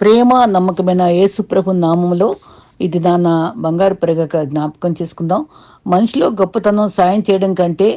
ప్రేమ నమ్మకమైన యేసుప్రభు నామంలో ఇది నాన్న బంగారు పెరగక జ్ఞాపకం చేసుకుందాం. మనిషిలో గొప్పతనం సాయం చేయడం కంటే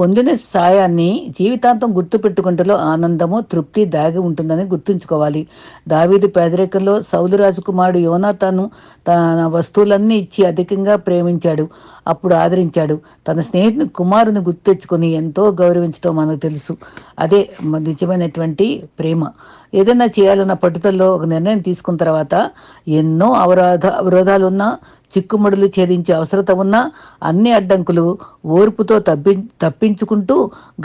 పొందిన సాయాన్ని జీవితాంతం గుర్తుపెట్టుకుంటలో ఆనందము తృప్తి దాగి ఉంటుందని గుర్తుంచుకోవాలి. దావీదు పేదరికంలో సౌలు రాజకుమారుడు యోనాతాను తన వస్తువులన్నీ ఇచ్చి అధికంగా ప్రేమించాడు అప్పుడు ఆదరించాడు. తన స్నేహితుని కుమారుని గుర్తెచ్చుకొని ఎంతో గౌరవించడం మనకు తెలుసు. అదే నిజమైనటువంటి ప్రేమ. ఏదైనా చేయాలన్న పట్టుదలలో ఒక నిర్ణయం తీసుకున్న తర్వాత ఎన్నో అవరోధ అవరోధాలున్నా చిక్కుముడులు ఛేదించే అవసరత ఉన్నా అన్ని అడ్డంకులు ఓర్పుతో తప్పి తప్పించుకుంటూ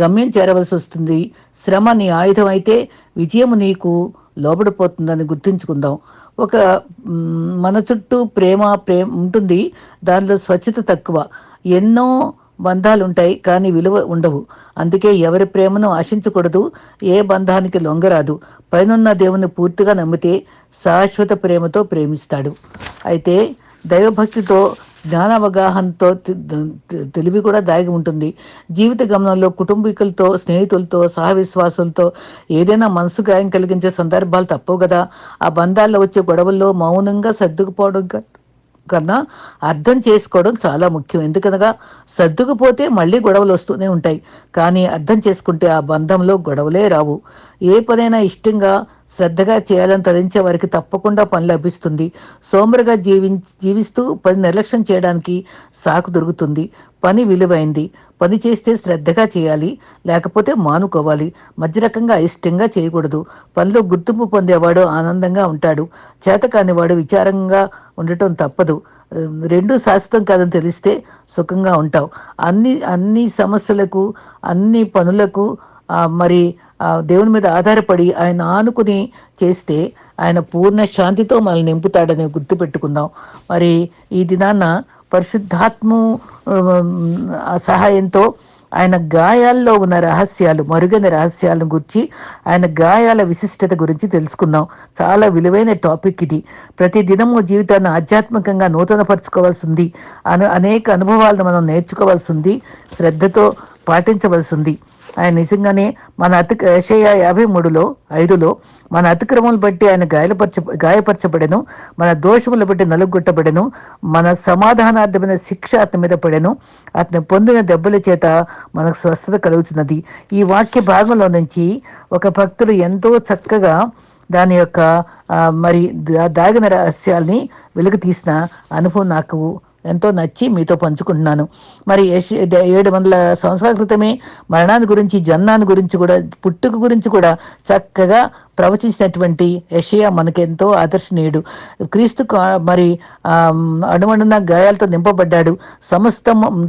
గమ్యం చేరవలసి వస్తుంది. శ్రమ నీ ఆయుధం అయితే విజయం నీకు లోబడిపోతుందని గుర్తుంచుకుందాం. ఒక మన చుట్టూ ప్రేమ ప్రేమ ఉంటుంది. దానిలో స్వచ్ఛత తక్కువ. ఎన్నో బంధాలు ఉంటాయి కానీ విలువ ఉండవు. అందుకే ఎవరి ప్రేమను ఆశించకూడదు. ఏ బంధానికి లొంగరాదు. పైనున్న దేవుని పూర్తిగా నమ్మితే శాశ్వత ప్రేమతో ప్రేమిస్తాడు. అయితే దైవభక్తితో జ్ఞానావగాహనతో తెలివి కూడా దాగి ఉంటుంది. జీవిత గమనంలో కుటుంబీకులతో స్నేహితులతో సహవిశ్వాసులతో ఏదైనా మనసు గాయం కలిగించే సందర్భాలు తప్పవు కదా. ఆ బంధాల్లో వచ్చే గొడవల్లో మౌనంగా సర్దుకుపోవడం కన్నా అర్థం చేసుకోవడం చాలా ముఖ్యం. ఎందుకనగా సర్దుకుపోతే మళ్ళీ గొడవలు వస్తూనే ఉంటాయి. కానీ అర్థం చేసుకుంటే ఆ బంధంలో గొడవలే రావు. ఏ పనైనా ఇష్టంగా శ్రద్ధగా చేయాలని తరించే వారికి తప్పకుండా పని లభిస్తుంది. సోమరుగా జీవి జీవిస్తూ పని నిర్లక్ష్యం చేయడానికి సాకు దొరుకుతుంది. పని విలువైంది. పని చేస్తే శ్రద్ధగా చేయాలి లేకపోతే మానుకోవాలి. మధ్యరకంగా ఇష్టంగా చేయకూడదు. పనిలో గుర్తింపు పొందేవాడు ఆనందంగా ఉంటాడు. చేతకానివాడు విచారంగా ఉండటం తప్పదు. రెండు శాశ్వతం కాదని తెలిస్తే సుఖంగా ఉంటావు. అన్ని అన్ని సమస్యలకు అన్ని పనులకు మరి దేవుని మీద ఆధారపడి ఆయన ఆనుకుని చేస్తే ఆయన పూర్ణ శాంతితో మనల్ని నింపుతాడని గుర్తుపెట్టుకుందాం. మరి ఈ దినాన్న పరిశుద్ధాత్ము సహాయంతో ఆయన గాయాల్లో ఉన్న రహస్యాలు మరుగైన రహస్యాలను గురించి ఆయన గాయాల విశిష్టత గురించి తెలుసుకుందాం చాలా విలువైన టాపిక్ ఇది. ప్రతి దినము జీవితాన్ని ఆధ్యాత్మికంగా నూతనపరచుకోవాల్సి ఉంది అను అనేక అనుభవాలను మనం నేర్చుకోవాల్సి ఉంది శ్రద్ధతో పాటించవలసి ఉంది ఆయన నిజంగానే మన అతి ఏషయ యాభై మూడులో ఐదులో మన అతిక్రమం బట్టి ఆయన గాయపరచ గాయపరచబడెను. మన దోషములు బట్టి నలుగొట్టబడెను. మన సమాధానార్థమైన శిక్ష అతని మీద పడెను. అతని పొందిన దెబ్బల చేత మనకు స్వస్థత కలుగుతున్నది ఈ వాక్య భాగంలో నుంచి ఒక భక్తుడు ఎంతో చక్కగా దాని యొక్క మరి దాగిన రహస్యాల్ని వెలుగు తీసిన అనుభవం నాకు ఎంతో నచ్చి మీతో పంచుకుంటున్నాను. మరి ఏడు వందల సంవత్సరాల క్రితమే మరణాన్ని గురించి జన్మాన్ని గురించి కూడా పుట్టుక గురించి కూడా చక్కగా ప్రవచించినటువంటి యషయా మనకెంతో ఆదర్శనీయుడు. క్రీస్తు మరి అణువణున గాయాలతో నింపబడ్డాడు. సమస్త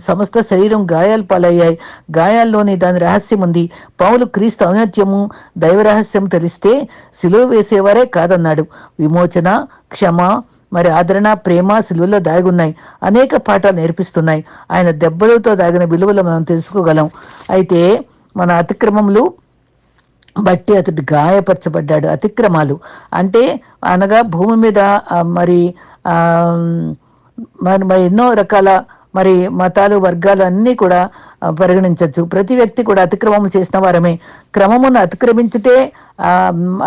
సమస్త శరీరం గాయాలు పాలయ్యాయి. గాయాల్లోని దాని రహస్యం ఉంది. పౌలు క్రీస్తు ఔన్నత్యము దైవ రహస్యం తెలిస్తే సిలువ వేసేవారే కాదన్నాడు. విమోచన క్షమ మరి ఆదరణ ప్రేమ సిలువలో దాగున్నాయి. అనేక పాఠాలు నేర్పిస్తున్నాయి. ఆయన దెబ్బలతో దాగిన విలువలు మనం తెలుసుకోగలం. అయితే మన అతిక్రమములు బట్టి అతడు గాయపరచబడ్డాడు. అతిక్రమాలు. అంటే అనగా భూమి మీద మరి మరి ఎన్నో రకాల మరి మతాలు వర్గాలు అన్నీ కూడా పరిగణించవచ్చు. ప్రతి వ్యక్తి కూడా అతిక్రమం చేసిన వారమే. క్రమమును అతిక్రమించుటే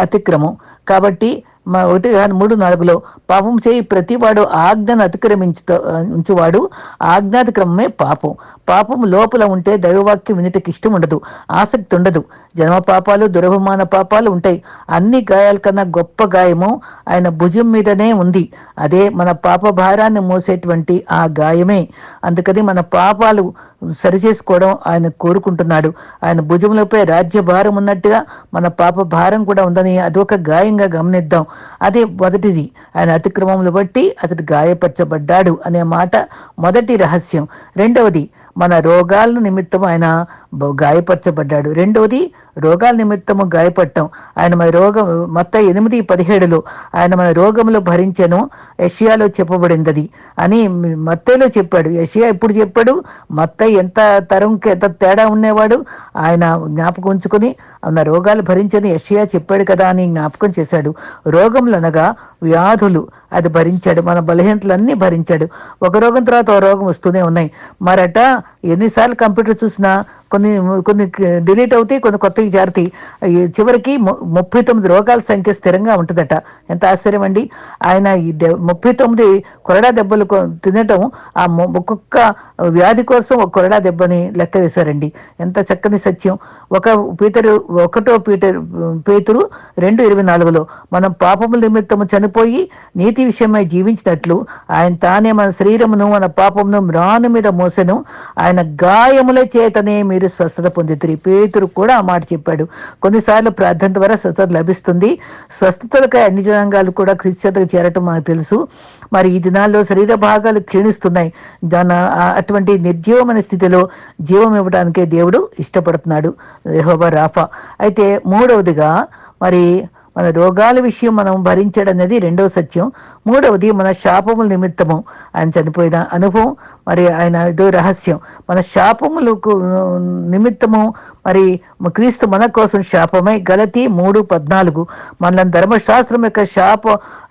అతిక్రమం. కాబట్టి ఒకటి మూడు నాలుగులో పాపం చేయి ప్రతివాడు ఆజ్ఞను అతిక్రమించు ఉంచువాడు. ఆజ్ఞాతిక్రమమే పాపం. పాపం లోపల ఉంటే దైవవాక్యం వినిటికి ఇష్టం ఉండదు ఆసక్తి ఉండదు. జన్మ పాపాలు దురభిమాన పాపాలు ఉంటాయి. అన్ని గాయాల కన్నా గొప్ప గాయము ఆయన భుజం మీదనే ఉంది. అదే మన పాప భారాన్ని మోసేటువంటి ఆ గాయమే. అందుకని మన పాపాలు సరిచేసుకోవడం ఆయన కోరుకుంటున్నాడు. ఆయన భుజములపై రాజ్య భారం ఉన్నట్టుగా మన పాప భారం కూడా ఉందని అది ఒక గాయంగా గమనిద్దాం. అదే మొదటిది. ఆయన అతిక్రమములు బట్టి అతడు గాయపరచబడ్డాడు అనే మాట మొదటి రహస్యం. రెండవది మన రోగాల నిమిత్తం ఆయన గాయపరచబడ్డాడు. రెండవది రోగాల నిమిత్తము గాయపడటం. ఆయన మన రోగం మొత్తం ఎనిమిది పదిహేడులో ఆయన మన రోగంలో భరించను. యషియాలో చెప్పబడింది అని మత్తేలో చెప్పాడు. యషియా ఎప్పుడు చెప్పాడు మత్త ఎంత తరంకి ఎంత తేడా ఉండేవాడు ఆయన జ్ఞాపకం ఉంచుకుని ఆయన రోగాలు భరించని. యషియా చెప్పాడు కదా అని జ్ఞాపకం చేశాడు. రోగములు అనగా వ్యాధులు అది భరించాడు. మన బలహీనతలన్నీ భరించాడు. ఒక రోగం తర్వాత ఒక రోగం వస్తూనే ఉన్నాయి. మరట ఎన్నిసార్లు కంప్యూటర్ చూసినా కొన్ని కొన్ని డిలీట్ అవుతాయి కొన్ని కొత్తవి జారుతాయి. చివరికి ముప్పై తొమ్మిది రోగాల సంఖ్య స్థిరంగా ఉంటుందట. ఎంత ఆశ్చర్యం అండి. ఆయన ఈ ముప్పై తొమ్మిది కొరడా దెబ్బలు తినటం ఆ ఒక్కొక్క వ్యాధి కోసం ఒక కొరడా దెబ్బని లెక్క వేశారండి. ఎంత చక్కని సత్యం. ఒక పీతరు ఒకటో పీటర్ పేతురు రెండు ఇరవై నాలుగులో మనం పాపముల నిమిత్తము చనిపోయి నీతి విషయమై జీవించినట్లు ఆయన తానే మన శరీరమును మన పాపమును మ్రాను మీద మోసెను. ఆయన ఆయన గాయముల చేతనే మీరు స్వస్థత పొందితిరి. పేతురు కూడా ఆ మాట చెప్పాడు. కొన్నిసార్లు ప్రార్థన ద్వారా స్వస్థత లభిస్తుంది. స్వస్థతలకై అన్ని జనాంగాలు కూడా క్రిస్త్యతకు చేరటం మాకు తెలుసు. మరి ఈ దినాల్లో శరీర భాగాలు క్షీణిస్తున్నాయి. దాని అటువంటి నిర్జీవమైన స్థితిలో జీవం ఇవ్వడానికే దేవుడు ఇష్టపడుతున్నాడు. Jehovah Rapha. అయితే మూడవదిగా మరి మన రోగాల విషయం మనం భరించడం అనేది రెండవ సత్యం. మూడవది మన శాపముల నిమిత్తము. ఆయన చనిపోయిన అనుభవం మరి ఆయన ఇదో రహస్యం. మన శాపములకు నిమిత్తము మరి క్రీస్తు మన కోసం శాపమై. గలతి మూడు పద్నాలుగు. మనల్ని ధర్మశాస్త్రం యొక్క శాప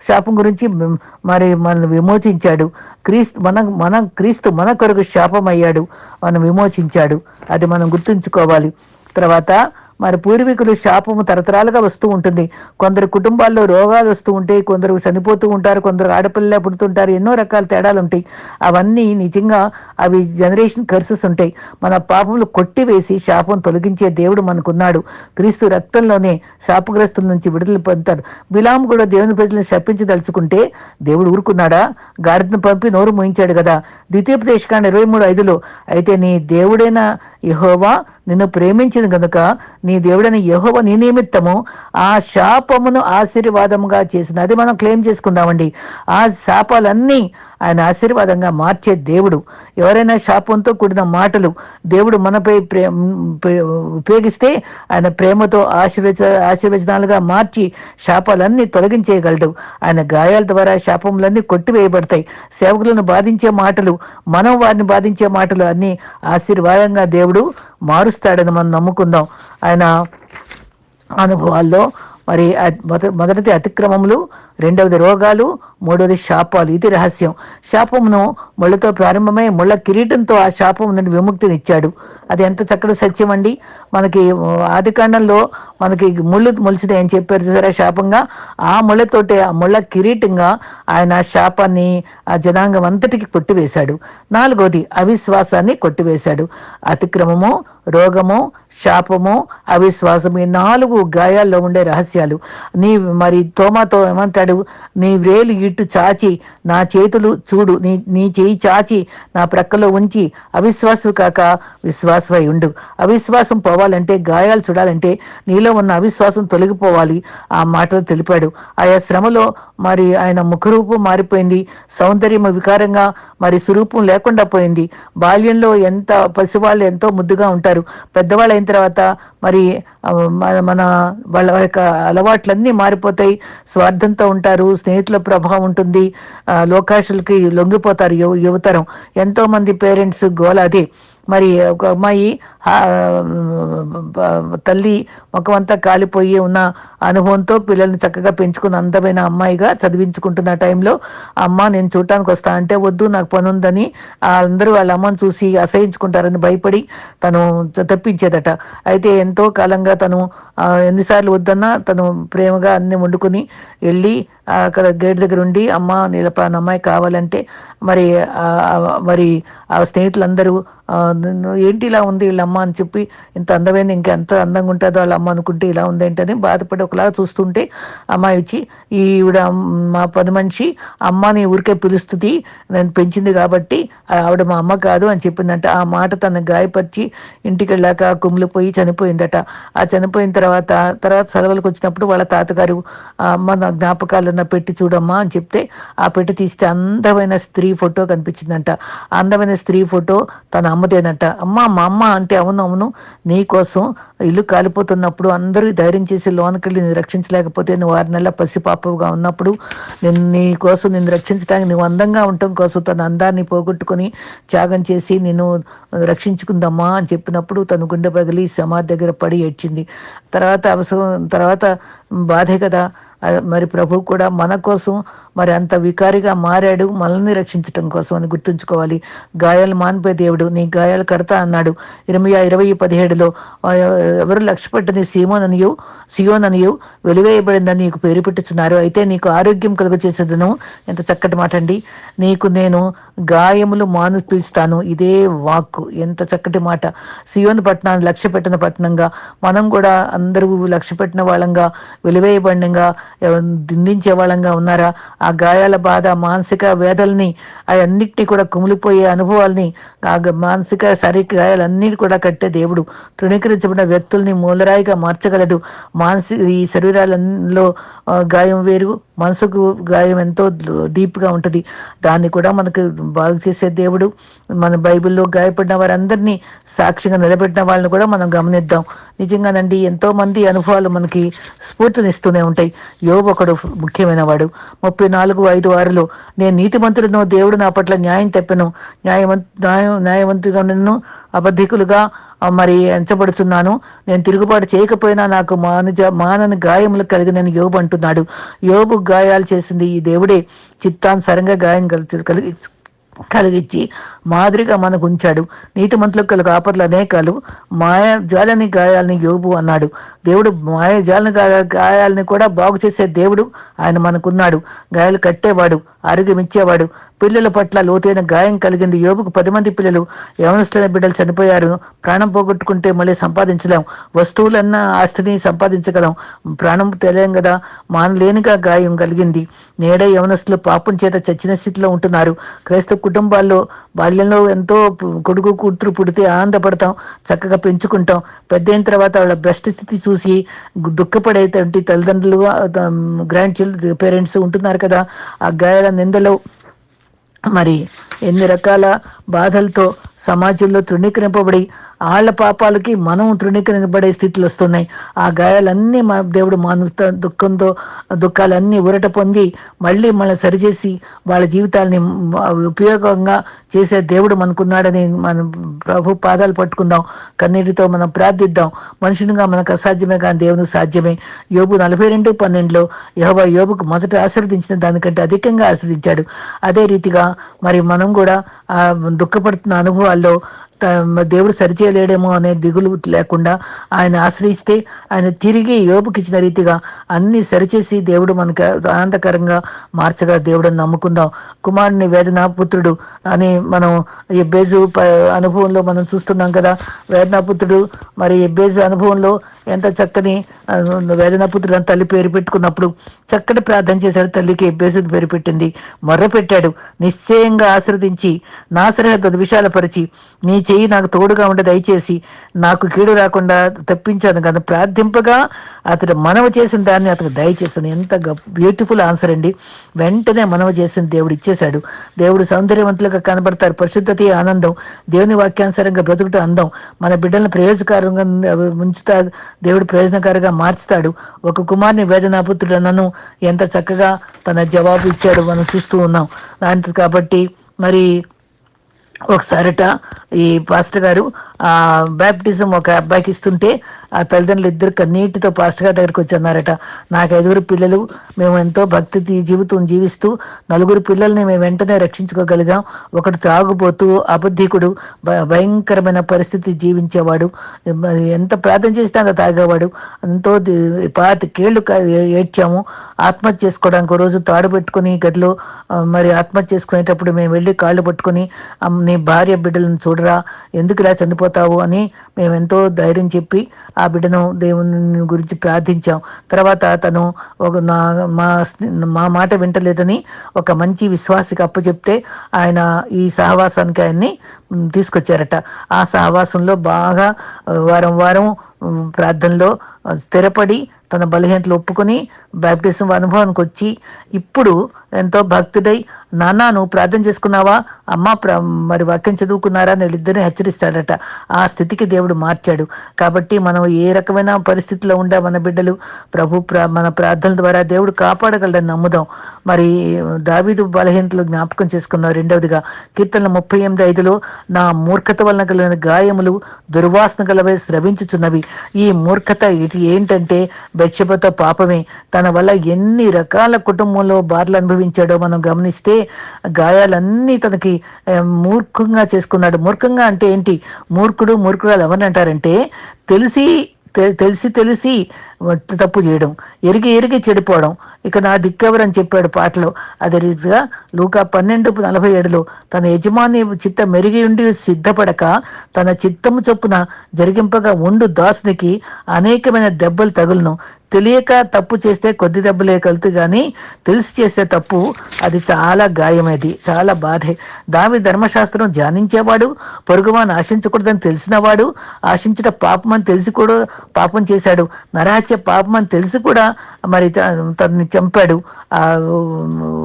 శాపం గురించి మరి మనల్ని విమోచించాడు. క్రీస్తు మన మన క్రీస్తు మన కొరకు శాపమయ్యాడు. మనం విమోచించాడు. అది మనం గుర్తుంచుకోవాలి. తర్వాత మరి పూర్వీకులు శాపము తరతరాలుగా వస్తూ ఉంటుంది. కొందరు కుటుంబాల్లో రోగాలు వస్తూ ఉంటాయి. కొందరు చనిపోతూ ఉంటారు. కొందరు ఆడపిల్లలే పుడుతుంటారు. ఎన్నో రకాల తేడాలు ఉంటాయి. అవన్నీ నిజంగా అవి జనరేషన్ కర్సెస్ ఉంటాయి. మన పాపములు కొట్టివేసి శాపం తొలగించే దేవుడు మనకున్నాడు. క్రీస్తు రక్తంలోనే శాపగ్రస్తుల నుంచి విడుదల పొందుతాడు. బిలాం కూడా దేవుని ప్రజలను శప్పించదలుచుకుంటే దేవుడు ఊరుకున్నాడా? గాడిదను పంపి నోరు మోయించాడు కదా. ద్వితీయోపదేశకాండ ఇరవై మూడు ఐదులో అయితే నీ దేవుడైన యహోవా నిన్ను ప్రేమించిన గనుక నీ దేవుడైన యహోవ నీ నిమిత్తము ఆ శాపమును ఆశీర్వాదముగా చేసిన. అది మనం క్లెయిమ్ చేసుకుందామండి. ఆ శాపాలన్నీ ఆయన ఆశీర్వాదంగా మార్చే దేవుడు. ఎవరైనా శాపంతో కూడిన మాటలు దేవుడు మనపై ప్రే ఉపయోగిస్తే ఆయన ప్రేమతో ఆశీర్వచ ఆశీర్వచనాలుగా మార్చి శాపాలన్నీ తొలగించేయగలడు. ఆయన గాయాల ద్వారా శాపములన్నీ కొట్టివేయబడతాయి. సేవకులను బాధించే మాటలు మనం వారిని బాధించే మాటలు అన్నీ ఆశీర్వాదంగా దేవుడు మారుస్తాడని మనం నమ్ముకుందాం. ఆయన అనుభవాల్లో మరి అ- మొదటిది అతిక్రమములు రెండవది రోగాలు మూడవది శాపాలు. ఇది రహస్యం. శాపమును ముళ్ళతో ప్రారంభమై ముళ్ళ కిరీటంతో ఆ శాపం నుండి విముక్తినిచ్చాడు. అది ఎంత చక్కటి సత్యం అండి. మనకి ఆదికాండంలో మనకి ముళ్ళు మొలిచినాయి అని చెప్పారు చూసారా? శాపంగా ఆ ముళ్ళతోటే ఆ ముళ్ళ కిరీటంగా ఆయన శాపాన్ని ఆ జనాంగం అంతటికి కొట్టివేశాడు. నాలుగోది అవిశ్వాసాన్ని కొట్టివేశాడు. అతిక్రమము రోగము శాపము అవిశ్వాసం ఈ నాలుగు గాయాల్లో ఉండే రహస్యాలు. నీ మరి తోమాతో ఏమంటాడు? నీ వ్రేలు ఇటు చాచి నా చేతులు చూడు. నీ నీ చేయి చాచి నా ప్రక్కలో ఉంచి అవిశ్వాసు కాక విశ్వాసమై ఉండు. అవిశ్వాసం పోవాలంటే గాయాలు చూడాలంటే నీలో ఉన్న అవిశ్వాసం తొలగిపోవాలి. ఆ మాటలు తెలిపాడు. ఆయా శ్రమలో మరి ఆయన ముఖరూపం మారిపోయింది. సౌందర్యం వికారంగా మరి స్వరూపం లేకుండా పోయింది. బాల్యంలో ఎంత పసివాళ్ళు ఎంతో ముద్దుగా ఉంటారు. పెద్దవాళ్ళు అయిన తర్వాత మరి మన మన వాళ్ళ యొక్క అలవాట్లన్నీ మారిపోతాయి. స్వార్థంతో ఉంటారు. స్నేహితుల ప్రభావం ఉంటుంది. లోకాషులకి లోకాశులకి లొంగిపోతారు యువతరం. ఎంతో మంది పేరెంట్స్ గోల అదే. మరి ఒక అమ్మాయి ఆ, బ- తల్లి ముఖమంతా కాలిపోయి ఉన్న అనుభవంతో పిల్లల్ని చక్కగా పెంచుకున్న అందమైన అమ్మాయిగా చదివించుకుంటున్న టైంలో అమ్మ నేను చూడటానికి వస్తా అంటే వద్దు నాకు పని ఉందని ఆ అందరూ వాళ్ళ అమ్మని చూసి అసహించుకుంటారని భయపడి తను తప్పించేదట. అయితే ఎంతో కాలంగా తను ఎన్నిసార్లు వద్దన్నా తను ప్రేమగా అన్ని వండుకొని వెళ్ళి అక్కడ గేట్ దగ్గర ఉండి అమ్మ నీలపాన అమ్మాయి కావాలంటే మరి మరి ఆ స్నేహితులందరూ ఏంటి ఇలా ఉంది వీళ్ళ అమ్మ అని చెప్పి ఇంత అందమైన ఇంకా అందంగా ఉంటుందో వాళ్ళ అమ్మ అనుకుంటే ఇలా ఉందేంటని బాధపడి ఒకలాగా చూస్తుంటే అమ్మాయి వచ్చి ఈవిడ మా పని మనిషి అమ్మని ఊరికే పిలుస్తుంది నేను పెంచింది కాబట్టి ఆవిడ మా అమ్మ కాదు అని చెప్పిందంట. ఆ మాట తను గాయపరిచి ఇంటికి వెళ్ళాక కుమిలిపోయి చనిపోయిందట. ఆ చనిపోయిన తర్వాత తర్వాత సెలవులకు వచ్చినప్పుడు వాళ్ళ తాతగారు ఆ అమ్మ నా జ్ఞాపకాలన్న పెట్టి చూడమ్మా అని చెప్తే ఆ పెట్టి తీస్తే అందమైన స్త్రీ ఫోటో కనిపించిందంట. అందమైన స్త్రీ ఫోటో తన అమ్మదేనంట. అమ్మ మా అమ్మ అంటే అవును అవును ఇల్లు కాలిపోతున్నప్పుడు అందరూ ధైర్యం చేసి లోనకెళ్ళి నేను రక్షించలేకపోతే నువ్వు ఆరు నెలల పసిపాపగా ఉన్నప్పుడు నేను నీ కోసం నిన్ను రక్షించడానికి నువ్వు అందంగా ఉండటం కోసం తన అందాన్ని పోగొట్టుకొని త్యాగం చేసి నేను రక్షించుకుందమ్మా అని చెప్పినప్పుడు తను గుండె పగిలి సమాధి దగ్గర పడి ఏడ్చింది. తర్వాత అవసరం తర్వాత బాధే కదా. మరి ప్రభు కూడా మన కోసం మరి అంత వికారిగా మారాడు మనల్ని రక్షించటం కోసం అని గుర్తుంచుకోవాలి. గాయాలు మానిపోయే దేవుడు నీ గాయాలు కడతా అన్నాడు. ఇరవై ఇరవై పదిహేడులో ఎవరు లక్ష్య సీమోననియు సియోననియు వెలివేయబడిందని నీకు పేరు పెట్టుచున్నారు. అయితే నీకు ఆరోగ్యం కలుగు చేసేదను ఎంత చక్కటి మాట అండి నీకు నేను గాయములు మానిపిస్తాను ఇదే వాక్కు. ఎంత చక్కటి మాట. సియోను పట్టణాన్ని లక్ష్య పెట్టిన పట్టణంగా మనం కూడా అందరూ లక్ష్య పెట్టిన వాళ్ళంగా వెలివేయబడినంగా దిందించే వాళ్ళంగా ఉన్నారా? ఆ గాయాల బాధ మానసిక వేదల్ని అవన్నిటినీ కూడా కుమిలిపోయే అనుభవాల్ని ఆ మానసిక శారీరక గాయాలన్నిటి కూడా కట్టే దేవుడు. తృణీకరించబడిన వ్యక్తుల్ని మూలరాయిగా మార్చగలడు. మానసిక ఈ శరీరాలలో గాయం వేరు మనసుకు గాయం ఎంతో డీప్గా ఉంటుంది. దాన్ని కూడా మనకు బాగు చేసే దేవుడు. మన బైబిల్లో గాయపడిన వారందరినీ సాక్షిగా నిలబెట్టిన వాళ్ళని కూడా మనం గమనిద్దాం. నిజంగానండి ఎంతోమంది అనుభవాలు మనకి స్ఫూర్తినిస్తూనే ఉంటాయి. యోబు ఒకడు ముఖ్యమైన వాడు ముప్పై నాలుగు ఐదు ఆరులో నేను నీతిమంతులను దేవుడు నా పట్ల న్యాయం తెప్పను. న్యాయవంత న్యాయం న్యాయవంతుగా నన్ను అబద్ధికులుగా మరి ఎంచబడుతున్నాను. నేను తిరుగుబాటు చేయకపోయినా నాకు మానజ మానని గాయములు కలిగినని యోబు అంటున్నాడు. యోబు గాయాలు చేసింది ఈ దేవుడే. చిత్తానుసారంగా గాయం కలిగి కలిగించి మాదిరిగా మనకు ఉంచాడు నీతిమంతులకు కలుగు కాపర్లు అనేకాలు మాయ జాలని గాయాలని యోబు అన్నాడు. దేవుడు మాయ జాలని గాయాలని కూడా బాగు చేసే దేవుడు ఆయన మనకున్నాడు. గాయాలు కట్టేవాడు ఆరోగ్యం ఇచ్చేవాడు పిల్లల పట్ల లోతైన గాయం కలిగింది. యోగుకు పది మంది పిల్లలు యవనస్తులైన బిడ్డలు చనిపోయారు. ప్రాణం పోగొట్టుకుంటే మళ్ళీ సంపాదించలేం. వస్తువులన్న ఆస్తిని సంపాదించగలం. ప్రాణం తెలియం కదా మానలేనిగా గాయం కలిగింది. నేడే యవనస్తులు పాపం చేత చచ్చిన స్థితిలో ఉంటున్నారు. క్రైస్తవ కుటుంబాల్లో బాల్యంలో ఎంతో కొడుకు కూతురు పుడితే ఆనందపడతాం చక్కగా పెంచుకుంటాం. పెద్ద అయిన తర్వాత వాళ్ళ బెస్ట్ స్థితి చూసి దుఃఖపడేటువంటి తల్లిదండ్రులు గ్రాండ్ చిల్డ్రన్ పేరెంట్స్ ఉంటున్నారు కదా. ఆ గాయాల నిందలో మరి ఎన్ని రకాల బాధలతో సమాజంలో తృణీకరింపబడి వాళ్ళ పాపాలకి మనం తృణీకరించబడే స్థితులు వస్తున్నాయి. ఆ గాయాలన్నీ మా దేవుడు మానవత దుఃఖంతో దుఃఖాలన్నీ ఊరట పొంది మళ్ళీ మళ్ళీ సరిచేసి వాళ్ళ జీవితాలని ఉపయోగంగా చేసే దేవుడు మనకున్నాడని మనం ప్రభు పాదాలు పట్టుకుందాం. కన్నీటితో మనం ప్రార్థిద్దాం. మనుషునిగా మనకు అసాధ్యమే కానీ దేవునికి సాధ్యమే. యోబు నలభై రెండు పన్నెండులో యహోవా యోబుకు మొదట ఆశీర్వదించిన దానికంటే అధికంగా ఆశీర్వదించాడు. అదే రీతిగా మరి మనం కూడా ఆ దుఃఖపడుతున్న అనుభవాల్లో దేవుడు సరిచేయలేడేమో అనే దిగులు లేకుండా ఆయన ఆశ్రయిస్తే ఆయన తిరిగి యోపుకిచ్చిన రీతిగా అన్ని సరిచేసి దేవుడు మనకు ఆనందకరంగా మార్చగా దేవుడిని నమ్ముకుందాం. కుమారుని వేదన పుత్రుడు అని మనం ఎబ్బేజు ప- అనుభవంలో మనం చూస్తున్నాం కదా. వేదనాపుత్రుడు మరి ఎబ్బేజు అనుభవంలో ఎంత చక్కని వేదనాపుత్రుడు తల్లి పేరు పెట్టుకున్నప్పుడు చక్కటి ప్రార్థన చేశాడు తల్లికి. ఎబ్బేసు పేరు పెట్టింది. మొర్ర పెట్టాడు. నిశ్చయంగా ఆశ్రదించి నా సరిహద్దు విశాలపరిచి నీ చెయ్యి నాకు తోడుగా ఉండి దయచేసి నాకు కీడు రాకుండా తప్పించాను కదా ప్రార్థింపగా అతడు మనవ చేసిన దాన్ని అతను దయచేసాను ఎంత బ్యూటిఫుల్ ఆన్సర్ అండి. వెంటనే మనవ చేసిన దేవుడు ఇచ్చేశాడు. దేవుడు సౌందర్యవంతులుగా కనబడతారు. పరిశుద్ధత ఆనందం దేవుని వాక్యానుసారంగా బ్రతుకుట అందం. మన బిడ్డలను ప్రయోజకారంగా ఉంచుతా దేవుడు ప్రయోజనకారిగా మార్చుతాడు. ఒక కుమార్ని వేదనాపుత్రుడు నన్ను ఎంత చక్కగా తన జవాబు ఇచ్చాడు మనం చూస్తూ ఉన్నాం. దాని కాబట్టి మరి ఒకసారిట ఈ పాస్టర్ గారు ఆ బ్యాప్టిజం ఒక అబ్బాయికి ఇస్తుంటే ఆ తల్లిదండ్రులు ఇద్దరు కన్నీటితో పాస్టర్ గారి దగ్గరికి వచ్చి అన్నారట నాకు ఐదుగురు పిల్లలు మేము ఎంతో భక్తి జీవితం జీవిస్తూ నలుగురు పిల్లల్ని మేము వెంటనే రక్షించుకోగలిగాం. ఒకటి త్రాగుబోతూ అబద్ధికుడు భయంకరమైన పరిస్థితి జీవించేవాడు. ఎంత ప్రార్థన చేస్తే అంత తాగేవాడు. ఎంతో పాతి కేళ్ళు ఏడ్చాము. ఆత్మహత్య చేసుకోవడానికి ఒక రోజు తాడు పెట్టుకుని గదిలో మరి ఆత్మహత్య చేసుకునేటప్పుడు మేము వెళ్ళి కాళ్ళు పట్టుకుని నీ భార్య బిడ్డలను చూడరా ఎందుకు ఇలా చనిపోతావు అని మేము ఎంతో ధైర్యం చెప్పి ఆ ఆ బిడ్డను దేవుని గురించి ప్రార్థించాం. తర్వాత తను ఒక నా మా మా మాట వింటలేదని ఒక మంచి విశ్వాసికి అప్పచెప్తే ఆయన ఈ సహవాసానికి ఆయన్ని తీసుకొచ్చారట. ఆ సహవాసంలో బాగా వారం వారం ప్రార్థనలో స్థిరపడి తన బలహీనతలు ఒప్పుకొని బ్యాప్టిజం అనుభవానికి వచ్చి ఇప్పుడు ఎంతో భక్తుడై నాన్న నువ్వు ప్రార్థన చేసుకున్నావా? అమ్మ ప్ర మరి వాక్యం చదువుకున్నారా? అని వీళ్ళిద్దరిని హెచ్చరిస్తాడట. ఆ స్థితికి దేవుడు మార్చాడు. కాబట్టి మనం ఏ రకమైన పరిస్థితిలో ఉండే మన బిడ్డలు ప్రభు ప్ర మన ప్రార్థనల ద్వారా దేవుడు కాపాడగలడని నమ్ముదాం. మరి దావీదు బలహీనతలు జ్ఞాపకం చేసుకున్నాం రెండవదిగా. కీర్తన ముప్పై ఎనిమిది ఐదులో నా మూర్ఖత వలన కలిగిన గాయములు దుర్వాసన గలవై స్రవించుచున్నవి. ఈ మూర్ఖత ఇది ఏంటంటే బెచ్చబతో పాపమే. తన వల్ల ఎన్ని రకాల కుటుంబంలో బాధలు అనుభవించాడో మనం గమనిస్తే గాయాలన్నీ తనకి మూర్ఖంగా చేసుకున్నాడు. మూర్ఖంగా అంటే ఏంటి? మూర్ఖుడు మూర్ఖురాలు ఎవరిని అంటారంటే తెలిసి తెలిసి తెలిసి తప్పు చేయడం ఎరిగి ఎరిగి చెడిపోవడం. ఇక నా దిక్కెవరని చెప్పాడు పాటలో. అదే రీతిగా లూకా పన్నెండు నలభై ఏడులో తన యజమాని చిత్త మెరిగి ఉండి సిద్ధపడక తన చిత్తము చొప్పున జరిగింపగా ఉండు దాసునికి అనేకమైన దెబ్బలు తగులను. తెలియక తప్పు చేస్తే కొద్ది దెబ్బలే కలుతు కానీ తెలిసి చేస్తే తప్పు అది చాలా గాయమేది చాలా బాధే. దావి ధర్మశాస్త్రం ధ్యానించేవాడు పొరుగువాన్ని ఆశించకూడదని తెలిసినవాడు ఆశించిన పాపం అని తెలిసి కూడా పాపం చేశాడు. చేసే పాపం అని తెలిసి కూడా మరి తనని చంపాడు. ఆ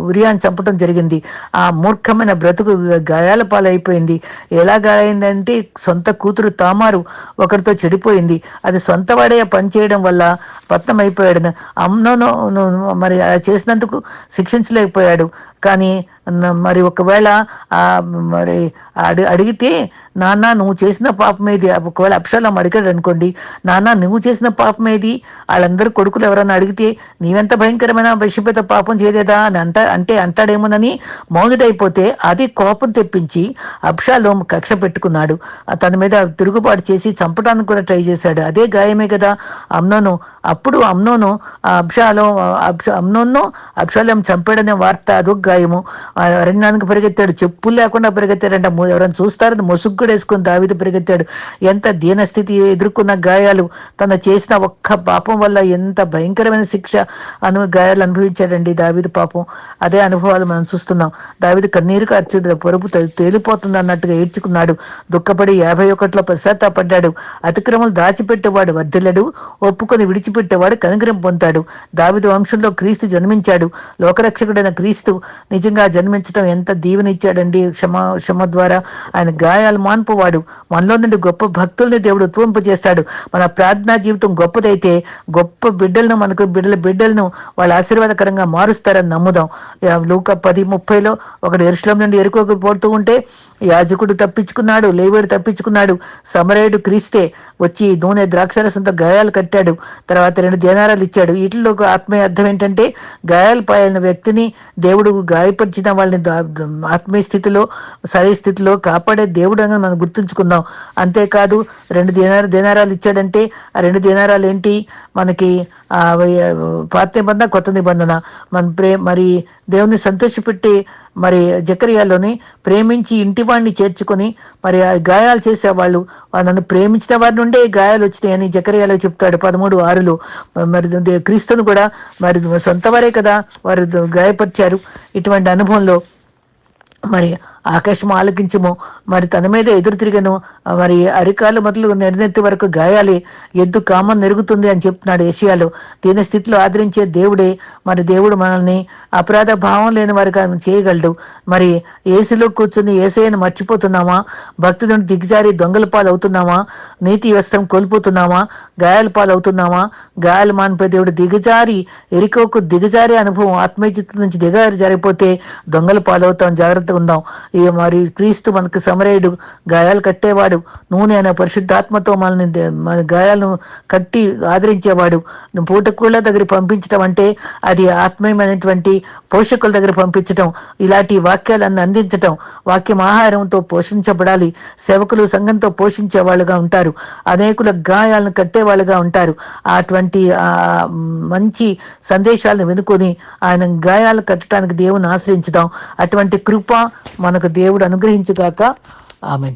ఉరియాన్ని చంపడం జరిగింది. ఆ మూర్ఖమైన బ్రతుకు గాయాల పాలైపోయింది. ఎలా గాయైందంటే సొంత కూతురు తామారు ఒకరితో చెడిపోయింది. అది సొంత వాడే పనిచేయడం వల్ల పత్నం అయిపోయాడు అమ్మనో మరి చేసినందుకు శిక్షించలేకపోయాడు. కానీ మరి ఒకవేళ మరి అడి అడిగితే నాన్న నువ్వు చేసిన పాపం ఏది? ఒకవేళ అప్షాలం అడిగాడు అనుకోండి నాన్న నువ్వు చేసిన పాపం ఏది? వాళ్ళందరూ కొడుకులు ఎవరన్నా అడిగితే నీవెంత భయంకరమైన విషపేత పాపం చేయలేదా? అని అంట అంటే అంటాడేమోనని మౌనుడైపోతే అది కోపం తెప్పించి అప్షాలోం కక్ష పెట్టుకున్నాడు. తన మీద తిరుగుబాటు చేసి చంపడానికి కూడా ట్రై చేశాడు. అదే గాయమే కదా అమ్నోను. అప్పుడు అమ్నోను అబ్షాలో అబ్షా అమ్నోన్ను అబ్షాలం చంపాడనే వార్త అదొక గాయము అరణ్యానికి పరిగెత్తాడు. చెప్పులు లేకుండా పరిగెత్తాడంట. ఎవరైనా చూస్తారని మొసుగ్గుడు వేసుకుని దావిది పరిగెత్తాడు. ఎంత దీనస్థితి ఎదుర్కొన్న గాయాలు. తన చేసిన ఒక్క పాపం వల్ల ఎంత భయంకరమైన శిక్ష అను గాయాలు అనుభవించాడండి దావిది పాపం. అదే అనుభవాలు మనం చూస్తున్నాం. దావిది కన్నీరు కార్చి పొరుపు తేలిపోతుంది అన్నట్టుగా ఏడ్చుకున్నాడు. దుఃఖపడి యాభై ఒకటిలో పశ్చాత్తాపడ్డాడు. అతిక్రమలు దాచిపెట్టేవాడు వర్ధిల్లడు. ఒప్పుకొని విడిచిపెట్టేవాడు కనుగ్రహం పొందాడు దావిది వంశంలో క్రీస్తు జన్మించాడు. లోకరక్షకుడైన క్రీస్తు నిజంగా జన్మించడం ఎంత దీవెనిచ్చాడండి క్షమ క్షమ ద్వారా. ఆయన గాయాలు మాన్పువాడు. మనలో నుండి గొప్ప భక్తుల్ని దేవుడు చేస్తాడు మన ప్రార్థనా జీవితం గొప్పదైతే గొప్ప బిడ్డలను మనకు బిడ్డల బిడ్డలను వాళ్ళ ఆశీర్వాదకరంగా మారుస్తారని నమ్ముదాం. లూక పది ముప్పైలో ఒకడు ఎరుశ్లం నుండి ఎరుకోకపోతూ ఉంటే యాజకుడు తప్పించుకున్నాడు లేవేడు తప్పించుకున్నాడు సమరయుడు క్రీస్తే వచ్చి నూనె ద్రాక్షరసంతో గాయాలు కట్టాడు. తర్వాత రెండు దేనారాలు ఇచ్చాడు. వీటిలో ఆత్మీయ అర్థం ఏంటంటే గాయాలు పాయన వ్యక్తిని దేవుడు గాయపరిచిన వాళ్ళని ఆత్మీయ స్థితిలో సరి స్థితిలో కాపాడే దేవుడంగా మనం గుర్తుంచుకుందాం అంతేకాదు రెండు దినార దినారాలు ఇచ్చాడంటే ఆ రెండు దినారాలు ఏంటి? మనకి పాత నిబంధన కొత్త నిబంధన. మన ప్రే మరి దేవుని సంతోషపెట్టి మరి జకరియాలోని ప్రేమించి ఇంటి వాడిని చేర్చుకొని మరి గాయాలు చేసేవాళ్ళు నన్ను ప్రేమించిన వారి నుండే గాయాలు వచ్చినాయని జకరియాలో చెప్తాడు పదమూడు ఆరులో. మరి క్రీస్తును కూడా మరి సొంత వారే కదా వారు గాయపరిచారు. ఇటువంటి అనుభవంలో మరి ఆకాశం ఆలకించము. మరి తన మీద ఎదురు తిరిగను. మరి అరికాలు మొదలు నెడనెత్తి వరకు గాయాలి. ఎద్దు కామం నెరుగుతుంది అని చెప్తున్నాడు ఏషియాలో దీని స్థితిలో ఆదరించే దేవుడే. మరి దేవుడు మనల్ని అపరాధ భావం లేని వారికి చేయగలడు. మరి ఏసీలో కూర్చుని ఏసైని మర్చిపోతున్నామా? భక్తి నుండి దిగజారి దొంగల పాలు అవుతున్నామా నీతి వ్యవస్థం కోల్పోతున్నామా? గాయాల పాలు అవుతున్నామా గాయాలు మానిపోయి దేవుడు దిగజారి ఎరికోకు దిగజారి అనుభవం ఆత్మీయ నుంచి దిగజారి జరిగిపోతే దొంగల పాలవుతాం. జాగ్రత్తగా ఉందాం. ఇక మరి క్రీస్తు మనకు సమరయుడు గాయాలు కట్టేవాడు నూనె అనే పరిశుద్ధాత్మతో మనల్ని మన గాయాలను కట్టి ఆదరించేవాడు. పూటకూళ్ళ దగ్గర పంపించడం అంటే అది ఆత్మీయమైనటువంటి పోషకుల దగ్గర పంపించడం ఇలాంటి వాక్యాలను అందించటం వాక్యం ఆహారంతో పోషించబడాలి సేవకులు సంఘంతో పోషించే వాళ్ళుగా ఉంటారు అనేకుల గాయాలను కట్టేవాళ్ళుగా ఉంటారు. అటువంటి మంచి సందేశాలను వెనుకొని ఆయన గాయాలు కట్టడానికి దేవుని ఆశ్రయించడం అటువంటి కృప మనకు దేవుడు అనుగ్రహించుగాక. ఆమె